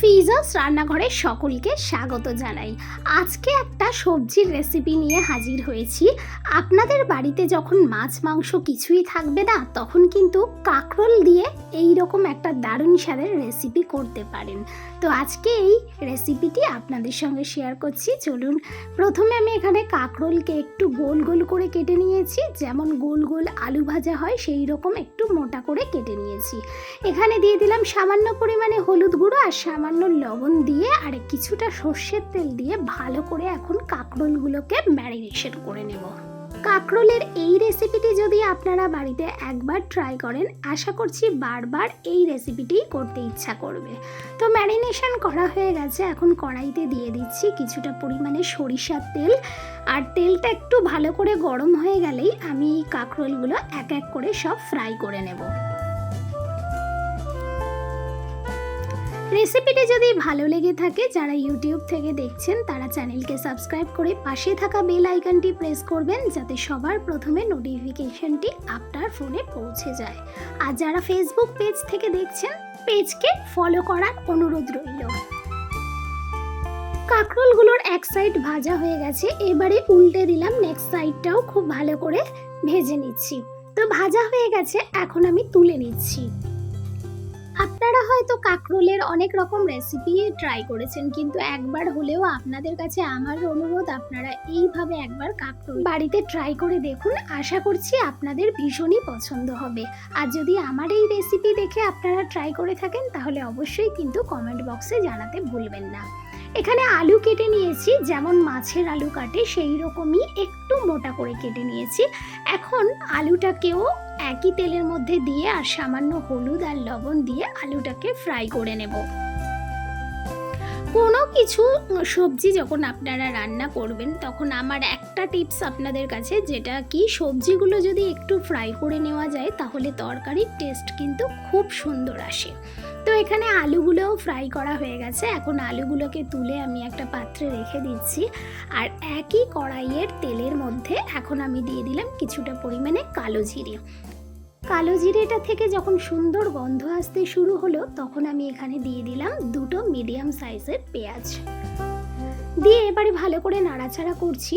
ফিজাস রান্নাঘরে সকলকে স্বাগত জানাই। আজকে একটা সবজির রেসিপি নিয়ে হাজির হয়েছি। আপনাদের বাড়িতে যখন মাছ, মাংস কিছুই থাকবে না, তখন কিন্তু কাঁকরোল দিয়ে এই রকম একটা দারুণ স্বাদের রেসিপি করতে পারেন। তো আজকে এই রেসিপিটি আপনাদের সঙ্গে শেয়ার করছি। চলুন, প্রথমে আমি এখানে কাঁকরোলকে একটু গোল গোল করে কেটে নিয়েছি। যেমন গোল গোল আলু ভাজা হয় সেই রকম একটু মোটা করে কেটে নিয়েছি। এখানে দিয়ে দিলাম সামান্য পরিমাণে হলুদ গুঁড়ো আর সামান্য লবণ দিয়ে আর কিছুটা সর্ষের তেল দিয়ে ভালো করে এখন কাঁকরোলগুলোকে ম্যারিনেশন করে নেব। কাঁকরোলের এই রেসিপিটি যদি আপনারা বাড়িতে একবার ট্রাই করেন, আশা করছি বারবার এই রেসিপিটি করতে ইচ্ছা করবে। তো ম্যারিনেশন করা হয়ে গেছে, এখন কড়াইতে দিয়ে দিচ্ছি কিছুটা পরিমাণে সরিষার তেল। আর তেলটা একটু ভালো করে গরম হয়ে গেলেই আমি এই কাঁকরোলগুলো এক এক করে সব ফ্রাই করে নেব। রেসিপিটি যদি ভালো লেগে থাকে, যারা ইউটিউব থেকে দেখছেন, তারা চ্যানেলকে সাবস্ক্রাইব করে পাশে থাকা বেল আইকনটি প্রেস করবেন, যাতে সবার প্রথমে নোটিফিকেশনটি আপনার ফোনে পৌঁছে যায়। আর যারা ফেসবুক পেজ থেকে দেখছেন, পেজকে ফলো করার অনুরোধ রইল। কাঁকরোলগুলোর এক সাইড ভাজা হয়ে গেছে, এবারে উল্টে দিলাম নেক্সট সাইডটাও খুব ভালো করে ভেজে নিচ্ছি। তো ভাজা হয়ে গেছে, এখন আমি তুলে নিচ্ছি। আপনারা হয়তো কাকরোলের অনেক রকম রেসিপি ট্রাই করেছেন, কিন্তু একবার হলেও আপনাদের কাছে আমার অনুরোধ, আপনারা এইভাবে একবার কাকরোল বাড়িতে ট্রাই করে দেখুন, আশা করছি আপনাদের ভীষণই পছন্দ হবে। আর যদি আমার এই রেসিপি দেখে আপনারা ট্রাই করে থাকেন, তাহলে অবশ্যই কিন্তু কমেন্ট বক্সে জানাতে ভুলবেন না। এখানে আলু কেটে নিয়েছি, যেমন মাছের আলু কাটে সেই রকমই একটু মোটা করে কেটে নিয়েছি। এখন আলুটাকেও একই তেলের মধ্যে দিয়ে আর সামান্য হলুদ আর লবণ দিয়ে আলুটাকে ফ্রাই করে নেব। কোনো কিছু সবজি যখন আপনারা রান্না করবেন, তখন আমার একটা টিপস আপনাদের কাছে, যেটা কি সবজিগুলো যদি একটু ফ্রাই করে নেওয়া যায়, তাহলে তরকারির টেস্ট কিন্তু খুব সুন্দর আসে। তো এখানে আলুগুলোও ফ্রাই করা হয়ে গেছে। এখন আলুগুলোকে তুলে আমি একটা পাত্রে রেখে দিচ্ছি। আর একই কড়াইয়ের তেলের মধ্যে এখন আমি দিয়ে দিলাম কিছুটা পরিমাণে কালো জিরে। কালো জিরেটা থেকে যখন সুন্দর গন্ধ আসতে শুরু হলো, তখন আমি এখানে দিয়ে দিলাম দুটো মিডিয়াম সাইজের পেঁয়াজ। দিয়ে এবারে ভালো করে নাড়াচাড়া করছি।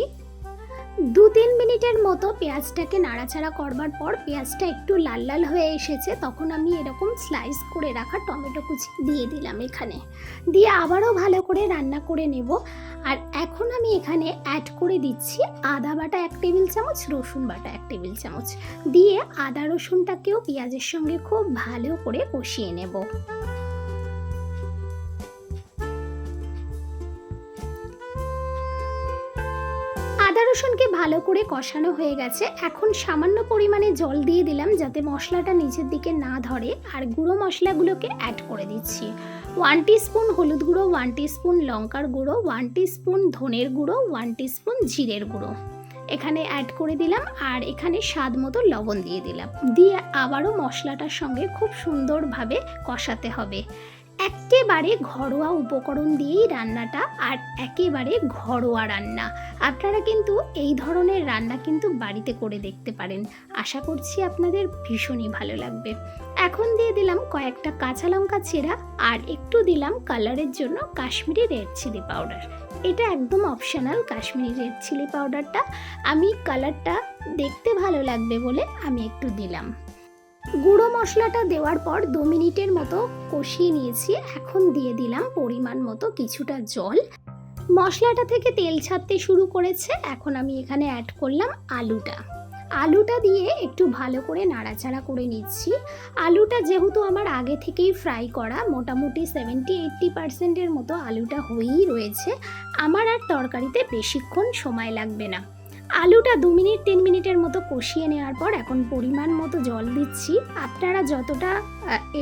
দু তিন মিনিটের মতো পেঁয়াজটাকে নাড়াচাড়া করবার পর পেঁয়াজটা একটু লাল লাল হয়ে এসেছে, তখন আমি এরকম স্লাইস করে রাখা টমেটো কুচি দিয়ে দিলাম এখানে। দিয়ে আবারও ভালো করে রান্না করে নেব। আর এখন আমি এখানে অ্যাড করে দিচ্ছি আদা বাটা এক টেবিল চামচ, রসুন বাটা এক টেবিল চামচ। দিয়ে আদা, রসুনটাকেও পেঁয়াজের সঙ্গে খুব ভালো করে কষিয়ে নেব। আদা, রসুনকে ভালো করে কষানো হয়ে গেছে। এখন সামান্য পরিমাণে জল দিয়ে দিলাম যাতে মশলাটা নিচের দিকে না ধরে। আর গুঁড়ো মশলাগুলোকে অ্যাড করে দিচ্ছি। ওয়ান স্পুন হলুদ গুঁড়ো ওয়ান স্পুন লঙ্কার গুঁড়ো ওয়ান স্পুন ধনের গুঁড়ো ওয়ান স্পুন জিরের গুঁড়ো। এখানে অ্যাড করে দিলাম আর এখানে স্বাদ মতো লবণ দিয়ে দিলাম। দিয়ে আবারও মশলাটার সঙ্গে খুব সুন্দরভাবে কষাতে হবে। একেবারে ঘরোয়া উপকরণ দিয়েই রান্নাটা আর একেবারে ঘরোয়া রান্না। আপনারা কিন্তু এই ধরনের রান্না কিন্তু বাড়িতে করে দেখতে পারেন। আশা করছি আপনাদের ভীষণই ভালো লাগবে। এখন দিয়ে দিলাম কয়েকটা কাঁচা লঙ্কা চেরা আর একটু দিলাম কালারের জন্য কাশ্মীরি রেড চিলি পাউডার। এটা একদম অপশনাল কাশ্মীরি রেড চিলি পাউডারটা। আমি কালারটা দেখতে ভালো লাগবে বলে আমি একটু দিলাম। গুঁড়ো মশলাটা দেওয়ার পর দু মিনিটের মতো কষিয়ে নিয়েছি। এখন দিয়ে দিলাম পরিমাণ মতো কিছুটা জল। মশলাটা থেকে তেল ছাড়তে শুরু করেছে। এখন আমি এখানে অ্যাড করলাম আলুটা। আলুটা দিয়ে একটু ভালো করে নাড়াচাড়া করে নিচ্ছি। আলুটা যেহেতু আমার আগে থেকেই ফ্রাই করা, মোটামুটি সেভেন্টি এইট্টি পার্সেন্টের মতো আলুটা হয়েই রয়েছে। আমার আর তরকারিতে বেশিক্ষণ সময় লাগবে না। আলুটা দু মিনিট, তিন মিনিটের মতো কষিয়ে নেওয়ার পর এখন পরিমাণ মতো জল দিচ্ছি। আপনারা যতটা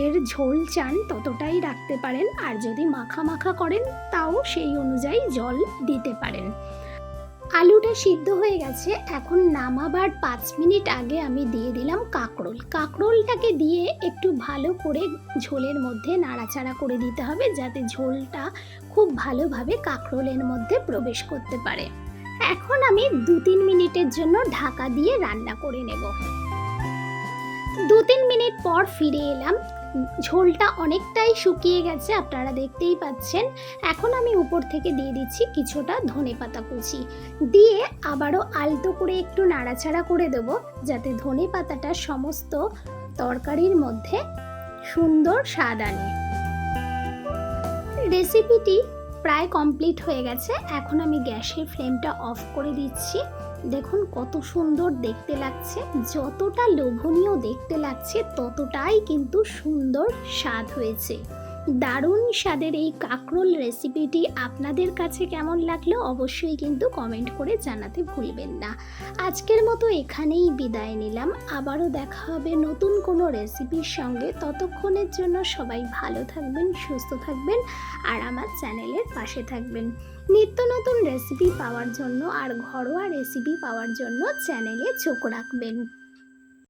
এর ঝোল চান ততটাই রাখতে পারেন। আর যদি মাখা মাখা করেন, তাও সেই অনুযায়ী জল দিতে পারেন। আলুটা সিদ্ধ হয়ে গেছে। এখন নামাবার পাঁচ মিনিট আগে আমি দিয়ে দিলাম কাঁকরোল। কাঁকরোলটাকে দিয়ে একটু ভালো করে ঝোলের মধ্যে নাড়াচাড়া করে দিতে হবে, যাতে ঝোলটা খুব ভালোভাবে কাঁকরোলের মধ্যে প্রবেশ করতে পারে। এখন আমি দু তিন মিনিটের জন্য ঢাকা দিয়ে রান্না করে নেব। দু তিন মিনিট পর ফিরে এলাম। ঝোলটা অনেকটাই শুকিয়ে গেছে, আপনারা দেখতেই পাচ্ছেন। এখন আমি উপর থেকে দিয়ে দিচ্ছি কিছুটা ধনে পাতা কুচি। দিয়ে আবারও আলতো করে একটু নাড়াচাড়া করে দেবো, যাতে ধনে পাতাটা সমস্ত তরকারির মধ্যে সুন্দর স্বাদ আনে। রেসিপিটি প্রায় কমপ্লিট হয়ে গেছে। এখন আমি গ্যাসের ফ্লেমটা অফ করে দিচ্ছি। দেখুন কত সুন্দর দেখতে লাগছে। যতটা লোভনীয় দেখতে লাগছে, ততটাই কিন্তু সুন্দর স্বাদ হয়েছে। দারুণ স্বাদের এই কাঁকরোল রেসিপিটি আপনাদের কাছে কেমন লাগল অবশ্যই কিন্তু কমেন্ট করে জানাতে ভুলবেন না। আজকের মতো এখানেই বিদায় নিলাম। আবারও দেখা হবে নতুন কোনো রেসিপির সঙ্গে। ততক্ষণের জন্য সবাই ভালো থাকবেন, সুস্থ থাকবেন আর আমার চ্যানেলের পাশে থাকবেন। নিত্য নতুন রেসিপি পাওয়ার জন্য আর ঘরোয়া রেসিপি পাওয়ার জন্য চ্যানেলে চোখ রাখবেন।